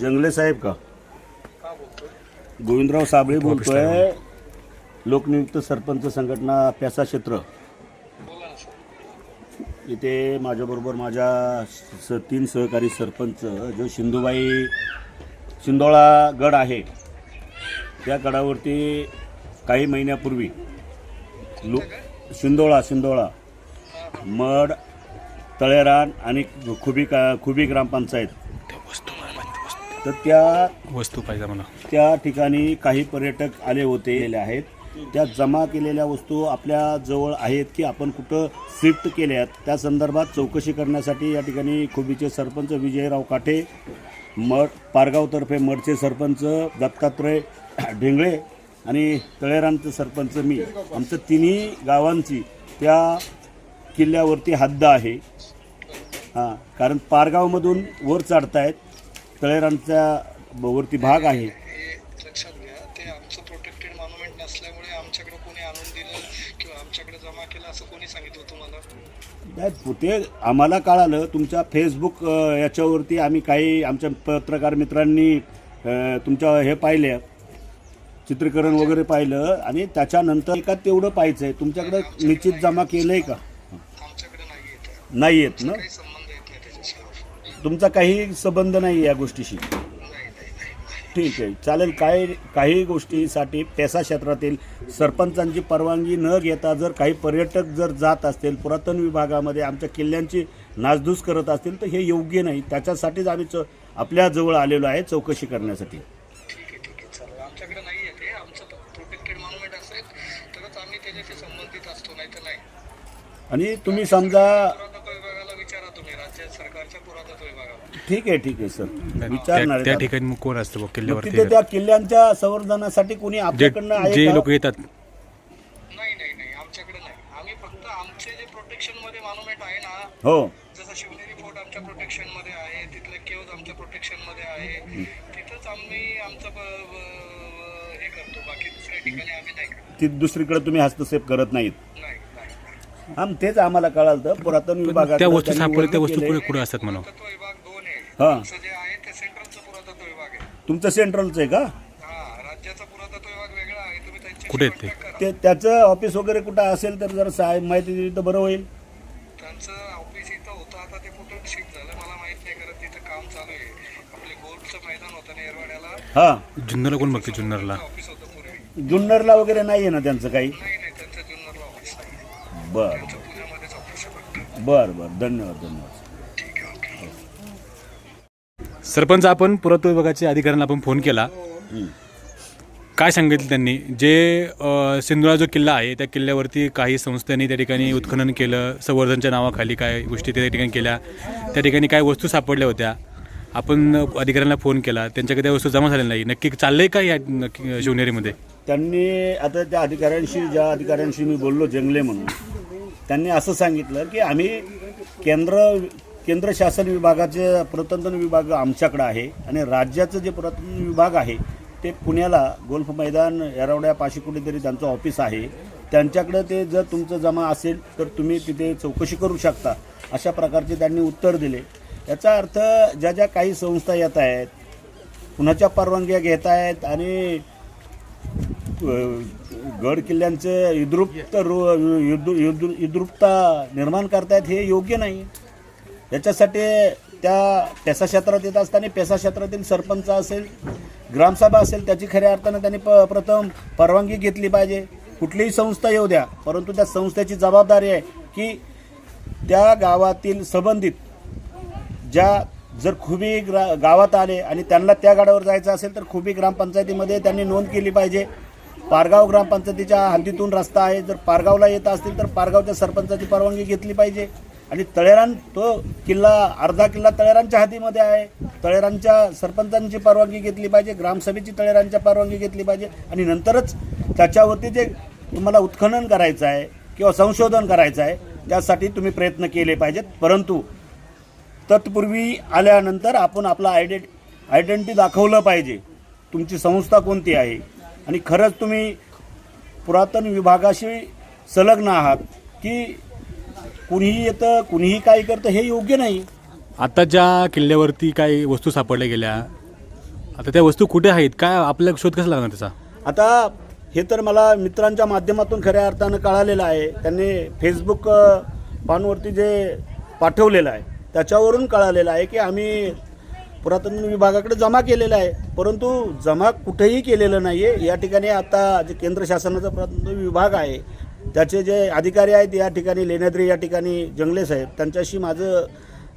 जंगले साहेब का? गोविंदराव साबळे बोलतोय लोकनियुक्त सरपंच संघटना प्यासा क्षेत्र. इथे माझ्याबरोबर माझ्या स तीन सहकारी सरपंच जो सिंधुबाई शिंदोळा गड आहे त्या गडावरती काही महिन्यापूर्वी लो शिंदोळा शिंदोळा मड तळेरान आणि खुबी का खुबी ग्रामपंचायत. तर त्या वस्तू पाहिजे मला त्या ठिकाणी काही पर्यटक आले होते आलेले आहेत. त्या जमा केलेल्या वस्तू आपल्या जवळ आहेत की आपण कुठं शिफ्ट केल्यात त्या संदर्भात चौकशी करण्यासाठी या ठिकाणी खुबीचे सरपंच विजयराव काठे मड पारगावतर्फे मडचे सरपंच दत्तात्रय ढेंगळे आणि तळेरांचं सरपंच मी. आमचं तिन्ही गावांची त्या किल्ल्यावरती हद्द आहे. हां कारण पारगावमधून वर चढतायत तळेरांच्या वरती भाग आहे. लक्षात घ्या ते आमचं प्रोटेक्टेड मॉन्युमेंट नसल्यामुळे आमच्याकडे कोणी आणून दिलं किंवा आमच्याकडे जमा केलं असं कोणी सांगितलं तुम्हाला? नाही ते आम्हाला कळालं. तुमच्या फेसबुक याच्यावरती आम्ही काही आमच्या पत्रकार मित्रांनी तुमच्या हे पाहिले चित्रीकरण वगैरे पाहिलं आणि त्याच्यानंतर एका तेवढं पाहायचं आहे तुमच्याकडं निश्चित जमा केलं आहे का? नाही येत ना काही संबंध येत नाही त्याच्याशी? तुमचा काही संबंध नाही या गोष्टीशी? नाही नाही नाही ठीक आहे. चालेल काही काही गोष्टीसाठी पेसा क्षेत्रातील सरपंचांची परवानगी न घेता जर काही पर्यटक जर जात असतील पुरातन विभागामध्ये आमच्या किल्ल्यांची नासधूस करत असतील तर हे योग्य नाही. त्याच्यासाठीच आम्ही चौ आपल्या जवळ आलेलो आहे चौकशी करण्यासाठी. ठीक आहे ठीक आहे. चालेल. आमच्याकडे नाही येत आमचं प्रोटेक्टेड मॉन्युमेंट असेल तरच आम्ही त्याच्याशी संबंधित असतो नाही तर नाही. आणि तुम्ही समजा पुरातत्व विभागाला विचारा तुम्ही राज्य सरकारच्या पुरातत्व विभागाला ठीक आहे ठीक आहे सर. त्या विचारणार त्या आहे. ठिकाणी मग कोण असतं बघ मग किल्ल्यावरती? तिथे त्या किल्ल्यांच्या संवर्धनासाठी कोणी जे आपल्याकडनं आहे जे का? लोक येतात. नाही नाही नाही. आमच्याकडे नाही. आम्ही फक्त आमचे जे प्रोटेक्शनमध्ये मॉन्युमेंट आहे ना हो. जसं शिवनेरी फोर्ट आमच्या प्रोटेक्शनमध्ये आहे तिथले केव्ज आमच्या प्रोटेक्शनमध्ये आहे तिथंच आम्ही आमचं ब- ब- हे करतो. बाकी दुसऱ्या ठिकाणी आम्ही नाही करत. ती दुसरीकडे तुम्ही हस्तक्षेप करत नाहीत. नाही नाही आम तेच आम्हाला कळालं पुरातन विभागात त्या वस्तू सापडल्या त्या वस्तू कुठे कुठे असतात म्हणा? पुरातत्व विभाग दोन आहे हा. आमचं जे आहे ते सेंट्रलचं पुरातत्व विभाग आहे. तुमचं सेंट्रलचं आहे का? हा राज्याचा पुरातत्व विभाग वेगळा आहे. तुम्ही त्यांच्याशी कुठे आहेत ते? contact करा ते त्याचं ऑफिस वगैरे कुठं असेल तर जर साहेब माहिती दिली तर बरं होईल. त्यांचं ऑफिस इथं होतं. आता ते कुठं शिफ्ट झालं मला माहीत नाही. कारण तिथं काम चालू आहे. आपले गोल्डचं मैदान होतं ना एरवाड्याला हा. जुन्नरला कोण बघते? जुन्नरला. ऑफिस होतं पूर्वी जुन्नरला वगैरे नाही आहे ना त्यांचं काही? नाही नाही. त्यांचं जुन्नरला ऑफिस नाही बर त्यांचं पुण्यामध्येच ऑफिस आहे फक्त. बर बर. धन्यवाद धन्यवाद. सरपंच आपण पुरातत्व विभागाच्या अधिकाऱ्यांना आपण फोन केला. काय सांगितलं त्यांनी? जे अ, सिंधुळा जो किल्ला आहे त्या किल्ल्यावरती काही संस्थांनी त्या ठिकाणी उत्खनन केलं संवर्धनच्या नावाखाली काय गोष्टी त्या ठिकाणी केल्या त्या ठिकाणी काय वस्तू सापडल्या होत्या आपण अधिकाऱ्यांना फोन केला. त्यांच्याकडे त्या वस्तू जमा झालेल्या नाही. नक्की चाललंय का या नक्की शिवनेरीमध्ये? त्यांनी आता त्या अधिकाऱ्यांशी ज्या अधिकाऱ्यांशी मी बोललो जंगले म्हणून त्यांनी असं सांगितलं की आम्ही केंद्र केंद्र शासन विभागाचे पुरातत्व विभाग आमच्याकडं आहे आणि राज्याचं जे पुरातत्व विभाग आहे ते पुण्याला गोल्फ मैदान येरवड्यापाशी कुठेतरी त्यांचं ऑफिस आहे. त्यांच्याकडं ते जर तुमचं जमा असेल तर तुम्ही तिथे चौकशी करू शकता अशा प्रकारचे त्यांनी उत्तर दिले. याचा अर्थ ज्या ज्या काही संस्था येत आहेत कुणाच्या परवानग्या घेत आहेत आणि गड किल्ल्यांचे युद्रुप्त रु युद्ध- युद्ध- निर्माण करतायत हे योग्य नाही. याच्यासाठी त्या पेसा क्षेत्रात येत असताना पेसा क्षेत्रातील सरपंच असेल ग्रामसभा असेल त्याची खऱ्या अर्थानं त्यांनी प प्रथम परवानगी घेतली पाहिजे. कुठलीही संस्था येऊ द्या परंतु त्या संस्थेची जबाबदारी आहे की त्या गावातील संबंधित ज्या जर खुबी ग्रा गावात आले आणि त्यांना त्या गाड्यावर जायचं असेल तर खुबी ग्रामपंचायतीमध्ये त्यांनी नोंद केली पाहिजे. पारगाव ग्रामपंचायतीच्या हद्दीतून रस्ता आहे जर पारगावला येत असतील तर पारगावच्या सरपंचाची परवानगी घेतली पाहिजे. आणि तळेरान तो किल्ला अर्धा किल्ला तळेरांच्या हातीमध्ये आहे. तळेरांच्या सरपंचांची परवानगी घेतली पाहिजे ग्रामसभेची तळेरांच्या परवानगी घेतली पाहिजे. आणि नंतरच त्याच्यावरती जे तुम्हाला उत्खनन करायचं आहे किंवा संशोधन करायचं आहे त्यासाठी तुम्ही प्रयत्न केले पाहिजेत. परंतु तत्पूर्वी आल्यानंतर आपण आपला आयडेंट आयडेंटिटी दाखवलं पाहिजे. तुमची संस्था कोणती आहे? आणि खरंच तुम्ही पुरातन विभागाशी संलग्न आहात की कुणीही येतं कुणीही काय करतं हे योग्य नाही. आता ज्या किल्ल्यावरती काही वस्तू सापडल्या गेल्या आता त्या वस्तू कुठे आहेत? काय आपल्या शोध कसा लागणार त्याचा? आता हे तर मला मित्रांच्या माध्यमातून खऱ्या अर्थानं कळालेलं आहे. त्यांनी फेसबुक पानवरती जे पाठवलेलं आहे त्याच्यावरून कळालेलं आहे की आम्ही पुरातन विभागाकडे जमा केलेलं आहे. परंतु जमा कुठेही केलेलं नाही आहे या ठिकाणी आता जे केंद्र शासनाचा पुरातन विभाग आहे त्याचे जे अधिकारी आहेत या ठिकाणी लेण्याद्री या ठिकाणी जंगले साहेब त्यांच्याशी माझं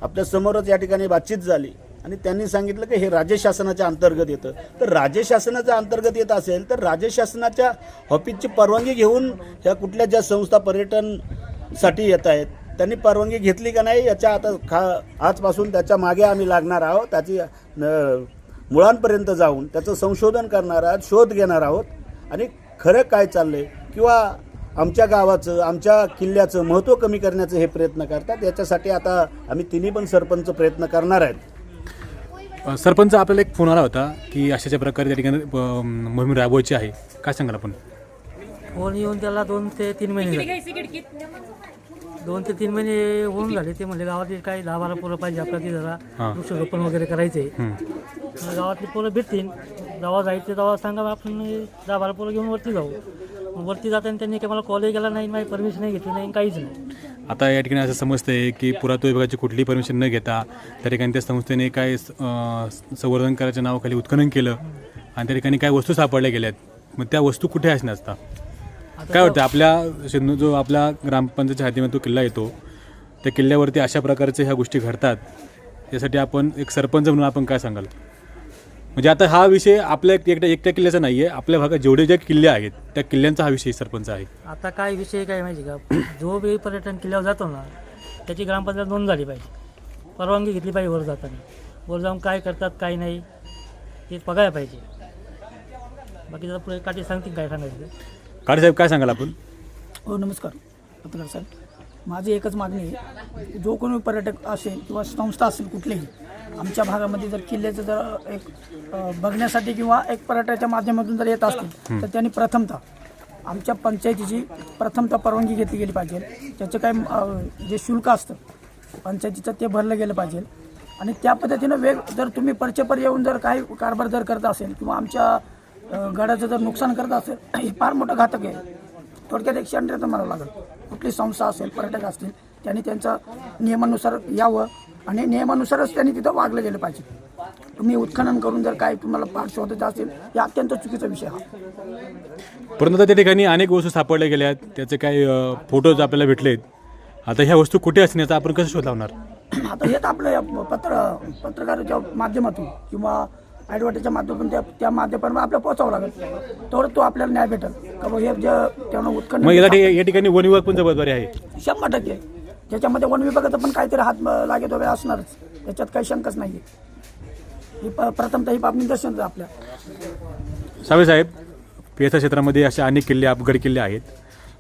आपल्या समोरच या ठिकाणी बातचीत झाली. आणि त्यांनी सांगितलं की हे राज्य शासनाच्या अंतर्गत येतं. तर राज्य शासनाच्या अंतर्गत येत असेल तर राज्य शासनाच्या ऑफिसची परवानगी घेऊन ह्या कुठल्या ज्या संस्था पर्यटनसाठी येत आहेत त्यांनी परवानगी घेतली का नाही याच्या आता खा आजपासून त्याच्यामागे आम्ही लागणार आहोत. त्याची न- मुळांपर्यंत जाऊन त्याचं संशोधन करणार आहोत शोध घेणार आहोत. आणि खरं काय चाललं आहे किंवा आमच्या गावाचं आमच्या किल्ल्याचं महत्त्व कमी करण्याचं हे प्रयत्न करतात. याच्यासाठी आता आम्ही तिन्ही पण सरपंच प्रयत्न करणार आहेत. अ, सरपंच आपल्याला एक फोन आला होता की अशाच्या प्रकारे त्या ठिकाणी अ, मोहीम राबवायची आहे. काय सांगाल आपण? फोन येऊन त्याला दोन ते तीन महिने झाले. दोन ते तीन महिने होऊन झाले. ते म्हणले गावातली काही दहा बारा पोरं पाहिजे आपल्याला ती जरा हां. वृक्षारोपण वगैरे करायचे. गावातली पोरं भेटतील. जेव्हा जायचे तेव्हा सांगा आपण दहा बारा पोरं घेऊन वरती जाऊ. वरती जाताना त्यांनी काही मला कॉलेज गेला नाही माझी परमिशन नाही घेतली नाही काहीच नाही. आता या ठिकाणी असं समजतंय की पुरातत्व विभागाची कुठलीही परमिशन न घेता त्या ठिकाणी त्या संस्थेने काय अ, संवर्धन करायच्या नावाखाली उत्खनन केलं आणि त्या ठिकाणी काय वस्तू सापडल्या गेल्यात मग त्या वस्तू कुठे असणार असता? काय वाटतं आपल्या सिंधू जो आपल्या ग्रामपंचायतच्या हातीमध्ये तो किल्ला येतो त्या किल्ल्यावरती अशा प्रकारच्या ह्या गोष्टी घडतात यासाठी आपण एक सरपंच म्हणून आपण काय सांगाल? म्हणजे आता हा विषय आपल्या एकट्या एकट्या किल्ल्याचा नाही आहे आपल्या भागात जेवढे जे किल्ले आहेत त्या किल्ल्यांचा हा विषय सरपंच आहे. आता काय विषय काय माहिती का? जो बी पर्यटन किल्ल्यावर जातो ना त्याची ग्रामपंचायत नोंद झाली पाहिजे. परवानगी घेतली पाहिजे वर जाताना. वर जाऊन काय करतात काय नाही हे बघायला पाहिजे. बाकी जरा पुढे काठी सांगतील काय सांगायचं ते. काळे साहेब काय सांगाल आपण? हो नमस्कार. पत्रकार साहेब माझी एकच मागणी आहे जो कोणी पर्यटक असेल किंवा संस्था असेल कुठलीही आमच्या भागामध्ये जर किल्ल्याचं जर एक बघण्यासाठी किंवा एक पर्यटकाच्या माध्यमातून जर येत असतील तर त्यांनी प्रथमतः आमच्या पंचायतीची प्रथमतः परवानगी घेतली गेली पाहिजे. त्याचं काय जे शुल्क असतं पंचायतीचं ते भरलं गेलं पाहिजे. आणि त्या पद्धतीनं वेग जर तुम्ही परचेपर येऊन जर काही कारभार जर करत असेल किंवा आमच्या गडाचं जर नुकसान करत असेल हे फार मोठं घातक आहे. थोडक्यात एकशे अंडर म्हणावं लागेल. कुठली संस्था असेल पर्यटक असतील त्यांनी त्यांचं नियमानुसार यावं आणि नियमानुसारच त्यांनी तिथं वागलं गेलं पाहिजे. तुम्ही उत्खनन करून जर काय तुम्हाला पाठ शोधायचं असेल हे अत्यंत चुकीचा विषय हा. परंतु त्या ठिकाणी अनेक वस्तू सापडल्या गेल्या आहेत. त्याचे काही फोटोज आपल्याला भेटलेत. आता ह्या वस्तू कुठे असण्याचा आपण कसं शोध लावणार? आता हेच आपलं पत्र पत्रकाराच्या माध्यमातून किंवा ॲडव्हर्टाईजच्या माध्यमातून त्या त्या माध्यमातून आपल्याला पोचावं लागेल. तर तो आपल्याला न्याय भेटेल. का हे जे त्यांना मग उत्खनन याला ठि- या ठिकाणी वन विभाग पण जबाबदारी आहे. शंभर टक्के. ज्याच्यामध्ये वन विभागाचा पण काहीतरी हात म- लागत वगैरे असणारच. त्याच्यात काही शंकाच नाही आहे ही प प्रथमतः ही बाब निदर्शन आपल्या. सावे साहेब पेसा क्षेत्रामध्ये असे अनेक किल्ले अपगड किल्ले आहेत.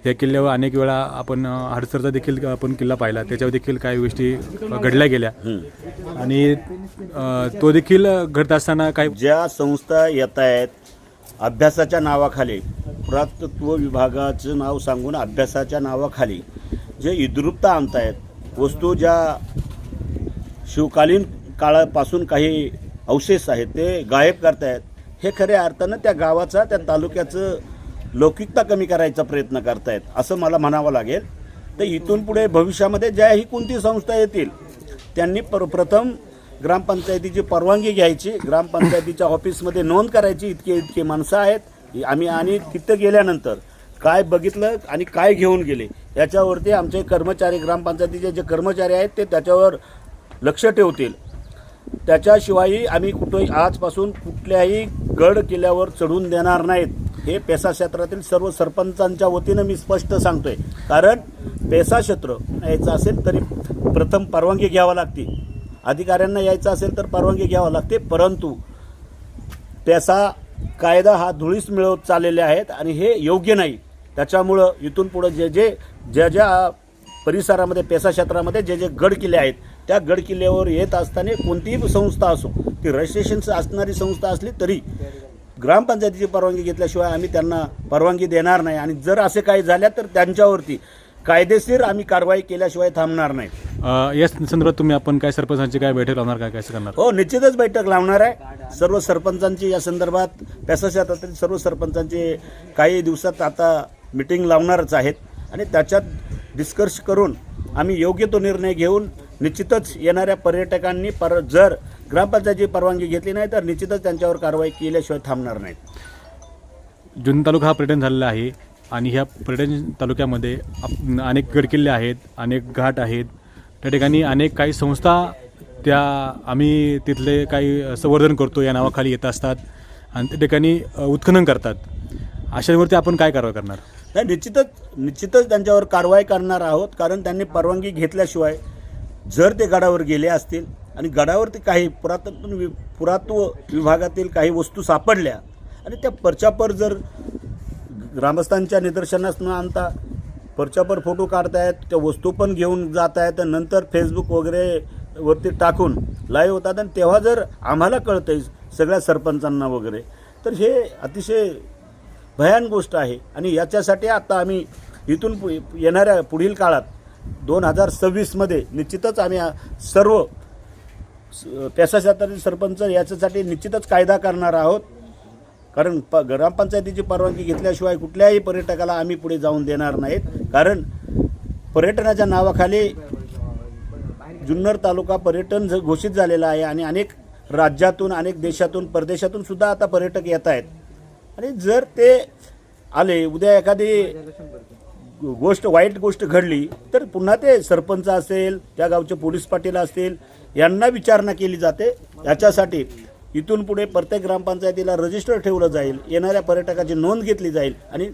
या किल्ल्यावर अनेक वेळा आपण हडसरचा देखील आपण किल्ला पाहिला. त्याच्यावर देखील काही गोष्टी घडल्या गेल्या. आणि तो देखील घडत असताना काही ज्या संस्था येत आहेत अभ्यासाच्या नावाखाली पुरातत्व विभागाचं नाव सांगून अभ्यासाच्या नावाखाली जे इद्रुपता आणतायत वस्तू ज्या शिवकालीन काळापासून काही अवशेष आहेत ते गायब करतायत हे खऱ्या अर्थानं त्या गावाचा त्या तालुक्याचं लौकिकता कमी करायचा प्रयत्न करतायत असं मला म्हणावं लागेल. तर इथून पुढे भविष्यामध्ये ज्याही कोणती संस्था येतील त्यांनी पर प्रथम ग्रामपंचायतीची परवानगी घ्यायची. ग्रामपंचायतीच्या ऑफिसमध्ये नोंद करायची इतके इतके माणसं आहेत. आम्ही आणि तिथं गेल्यानंतर काय बघितलं आणि काय घेऊन गेले याच्यावरती आमचे कर्मचारी ग्रामपंचायतीचे जे कर्मचारी आहेत ते त्याच्यावर लक्ष ठेवतील. त्याच्याशिवायही आम्ही कुठंही आजपासून कुठल्याही गड किल्ल्यावर चढून देणार नाहीत. हे पेसा क्षेत्रातील सर्व सरपंचांच्या वतीनं मी स्पष्ट सांगतोय. कारण पेसा क्षेत्र यायचं असेल तरी प्रथम परवानगी घ्यावी लागते. अधिकाऱ्यांना यायचं असेल तर परवानगी घ्यावी लागते. परंतु पेसा कायदा हा धुळीस मिळवत चाललेले आहेत आणि हे योग्य नाही. त्याच्यामुळं इथून पुढं जे जे ज्या ज्या परिसरामध्ये पेसा क्षेत्रामध्ये जे जे गड किल्ले आहेत त्या गड किल्ल्यावर येत असताना कोणतीही संस्था असो ती रजिस्ट्रेशन असणारी संस्था असली तरी ग्रामपंचायतीची परवानगी घेतल्याशिवाय आम्ही त्यांना परवानगी देणार नाही. आणि जर असे काही झाल्या तर त्यांच्यावरती कायदेशीर आम्ही कारवाई केल्याशिवाय थांबणार नाही. अ, या संदर्भात तुम्ही आपण काय सरपंचांची काय बैठक लावणार काय कसं करणार? हो निश्चितच बैठक लावणार आहे. सर्व सरपंचांची या संदर्भात पेसाशातातील सर्व सरपंचांची काही दिवसात आता मिटिंग लावणारच आहेत. आणि त्याच्यात डिस्कर्स करून आम्ही योग्य तो निर्णय घेऊन निश्चितच येणाऱ्या पर्यटकांनी पर जर ग्रामपंचायतीची परवानगी घेतली नाही तर निश्चितच त्यांच्यावर कारवाई केल्याशिवाय थांबणार नाहीत. जुन्नर तालुका हा पर्यटन झालेला आहे आणि ह्या पर्यटन तालुक्यामध्ये आप- अनेक गडकिल्ले आहेत अनेक घाट आहेत. त्या ठिकाणी अनेक काही संस्था त्या आम्ही तिथले काही संवर्धन करतो या नावाखाली येत असतात आणि त्या ठिकाणी अ, उत्खनन करतात. अशांवरती आपण काय कारवाई करणार? नाही निश्चितच निश्चितच त्यांच्यावर कारवाई करणार आहोत कारण त्यांनी परवानगी घेतल्याशिवाय जर ते गडावर गेले असतील आणि गडावरती काही पुरातन वि पुरातत्व विभागातील काही वस्तू सापडल्या आणि त्या परचापर जर ग्रामस्थांच्या निदर्शनास न आणता परच्यापर फोटो काढतायत त्या वस्तू पण घेऊन जात आहेत आणि नंतर फेसबुक वगैरे वरती टाकून लाईव्ह होतात आणि तेव्हा जर आम्हाला कळतं आहे सगळ्या सरपंचांना वगैरे तर हे अतिशय भयान गोष्ट आहे. आणि याच्यासाठी आता आम्ही इथून येणाऱ्या पुढील काळात दोन हजार सव्वीसमध्ये निश्चितच आम्ही सर्व पेसाशातातील सरपंच याच्यासाठी निश्चितच कायदा करणार आहोत. कारण प ग्रामपंचायतीची परवानगी घेतल्याशिवाय कुठल्याही पर्यटकाला आम्ही पुढे जाऊन देणार नाहीत. कारण पर्यटनाच्या नावाखाली जुन्नर तालुका पर्यटन घोषित झालेला आहे आणि अनेक राज्यातून अनेक देशातून परदेशातून सुद्धा आता पर्यटक येत आहेत. आणि जर ते आले उद्या एखादी गोष्ट वाईट गोष्ट घडली तर पुन्हा ते सरपंच असेल त्या गावचे पोलीस पाटील असतील यांना विचारणा केली जाते. याच्यासाठी इथून पुढे प्रत्येक ग्रामपंचायतीला रजिस्टर ठेवलं जाईल येणाऱ्या पर्यटकाची नोंद घेतली जाईल आणि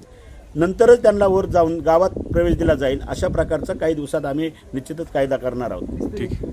नंतरच त्यांना वर जाऊन गावात प्रवेश दिला जाईल. अशा प्रकारचा काही दिवसात आम्ही निश्चितच कायदा करणार आहोत. ठीक